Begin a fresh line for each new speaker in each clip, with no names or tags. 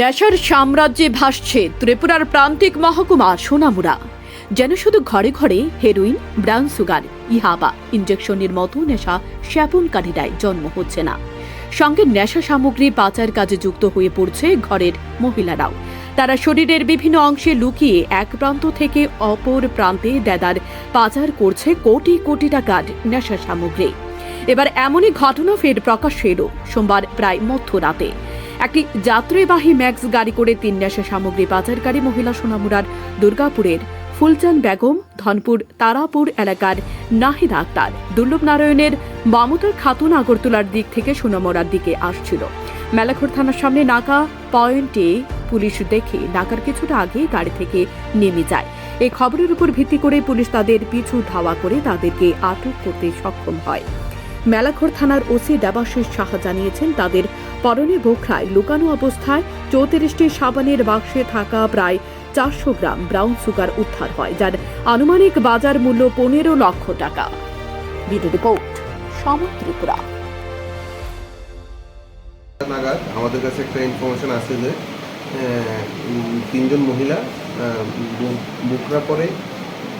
নেশার সাম্রাজ্যে ভাসছে ত্রিপুরার প্রান্তিক মহকুমা সোনামুড়া। যেন শুধু ঘরে ঘরে হেরোইন, ব্রাউন সুগার, ইহাবা ইঞ্জেকশনের মতো নেশা স্যাপনকারীরাই জন্ম হচ্ছে না। সঙ্গে নেশা সামগ্রী পাচার কাজে যুক্ত হয়ে পড়ছে ঘরের মহিলারাও। তারা শরীরের বিভিন্ন অংশে লুকিয়ে এক প্রান্ত থেকে অপর প্রান্তে দেদার পাচার করছে কোটি কোটি টাকার নেশা সামগ্রী। এবার এমনই ঘটনা ফের প্রকাশ্যে এলো, সোমবার প্রায় মধ্যরাতে। একটি যাত্রীবাহী ম্যাক্স গাড়ি করে তিন নেশা সামগ্রী পাচারকারী মহিলা সোনামুড়ার দুর্গাপুরের ফুলচান বেগম, ধনপুর তারাপুর এলাকার নাহিদ আক্তার, দুর্লভ নারায়ণের বামতার খাতুন আগরতলার দিক থেকে সোনামুড়ার দিকে আসছিল। মেলাখোর থানার সামনে নাকা পয়েন্টে পুলিশ দেখে নাকার কিছুটা আগে গাড়ি থেকে নেমে যায়। এই খবরের উপর ভিত্তি করে পুলিশ তাদের পিছু ধাওয়া করে তাদেরকে আটক করতে সক্ষম হয়। মেলাখোর থানার ওসি দেবাশিস সাহা জানিয়েছেন, তাদের পরনে বোখরায় লুকানো অবস্থায় চৌত্রিশটি সাবানের বাক্সে থাকা প্রায় চারশো গ্রাম ব্রাউন সুগার উদ্ধার হয়, যার আনুমানিক বাজার মূল্য পনেরো লক্ষ টাকা। রিপোর্ট ত্রিপুরা।
নাগাদ আমাদের কাছে একটা ইনফরমেশন আছে যে তিনজন মহিলা বুকরা পরে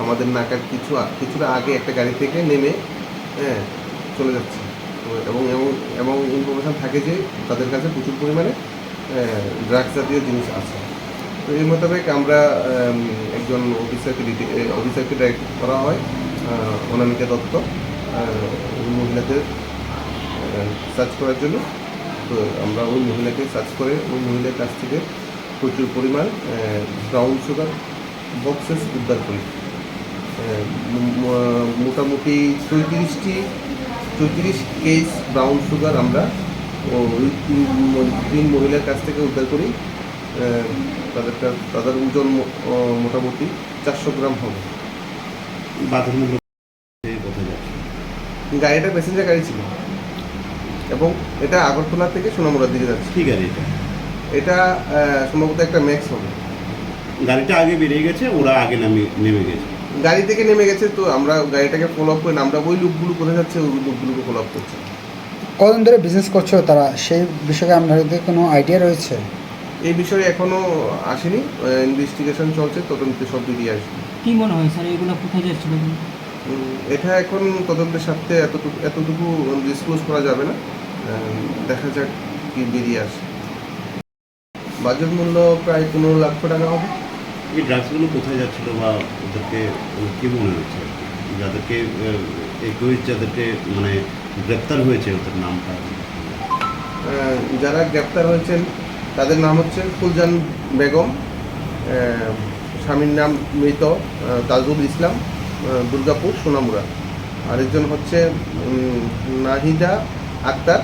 আমাদের নাকার কিছু কিছুটা আগে একটা গাড়ি থেকে নেমে হ্যাঁ চলে যাচ্ছে। এবং এবং ইনফরমেশন থাকে যে তাদের কাছে প্রচুর পরিমাণে ড্রাগস জাতীয় জিনিস আছে। তো এই মোতাবেক আমরা একজন অফিসারকে অফিসারকে ডাইরেক্ট করা হয় অনামিকা দত্ত মহিলাদের সার্চ করার জন্য। তো আমরা ওই মহিলাকে সার্চ করে ওই মহিলার কাছ থেকে প্রচুর পরিমাণ ব্রাউন সুগার বক্সেস উদ্ধার করি। মোটামুটি চৌত্রিশটি চৌত্রিশ কেজ ব্রাউন সুগার আমরা তিন তিন মহিলার কাছ থেকে উদ্ধার করি আহ, তাদের তাদের ওজন মোটামুটি চারশো গ্রাম হবে। গাড়িটা প্যাসেঞ্জার গাড়ি ছিল। এবং এটা আগরতলা থেকে সোনামুড়ার দিকে যাচ্ছে।
ঠিক আছে এটা।
এটা সম্ভবত একটা ম্যাক্স হবে।
গাড়িটা আগে বেরিয়ে গেছে ওরা আগে নামে নেমে গেছে।
গাড়ি থেকে নেমে গেছে তো আমরা গাড়িটাকে ফলো আপ করে আমরা ওই লুকগুলো কোথায় যাচ্ছে ওই লুকগুলোকে ফলো আপ করছি।
কতদিন ধরে বিজনেস করছ তারা? সেই বিষয়ে আপনাদের কোনো আইডিয়া রয়েছে?
এই বিষয়ে এখনও আসেনি ইনভেস্টিগেশন চলছে তদন্তে সব বেরিয়ে আসবে।
কি মনে হয় স্যার এগুলো কোথায় যাচ্ছিল
এটা এখন তদন্তের সাথে এতটুকু এতটুকু ডিসক্লোজ করা যাবে না। দেখা যাক কি বেরিয়ে আসে। বাজার মূল্য প্রায় পনেরো লক্ষ টাকা হবে।
এই ড্রাগসগুলো কোথায় যাচ্ছিল বা ওদেরকে কি মনে হচ্ছে? যাদেরকে একুশ যাদেরকে মানে গ্রেপ্তার হয়েছে, ওদের নামটা।
যারা গ্রেপ্তার হয়েছেন, তাদের নাম হচ্ছে ফুলজান বেগম স্বামীর নাম মৃত তাজুল ইসলাম দুর্গাপুর, সোনামুড়া। আরেকজন হচ্ছে নাহিদা আক্তার,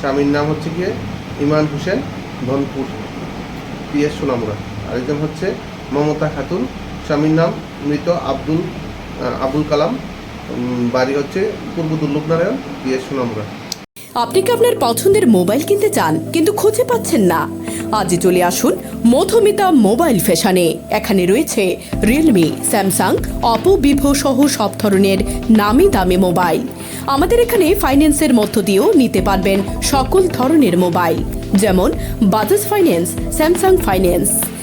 স্বামীর নাম হচ্ছে গিয়ে ইমান হোসেন ধনপুর পিএস সোনামুড়া। আরেকজন হচ্ছে মমতা খাতুন, স্বামীর নাম মৃত আব্দুল আবুল কালাম। বাড়ি হচ্ছে পূর্ব দুর্লভ নারায়ণ পিএস সোনামুড়া
আপনি কি আপনার পছন্দের মোবাইল কিনতে চান, কিন্তু খুঁজে পাচ্ছেন না? আজই চলে আসুন মধুমিতা মোবাইল ফ্যাশনে। এখানে রয়েছে রিয়েলমি স্যামসাং অপো ভিভো সহ সব ধরনের নামি দামি মোবাইল। আমাদের এখানে ফাইন্যান্সের মধ্য দিয়েও নিতে পারবেন সকল ধরনের মোবাইল, যেমন বাজাজ ফাইন্যান্স স্যামসাং ফাইন্যান্স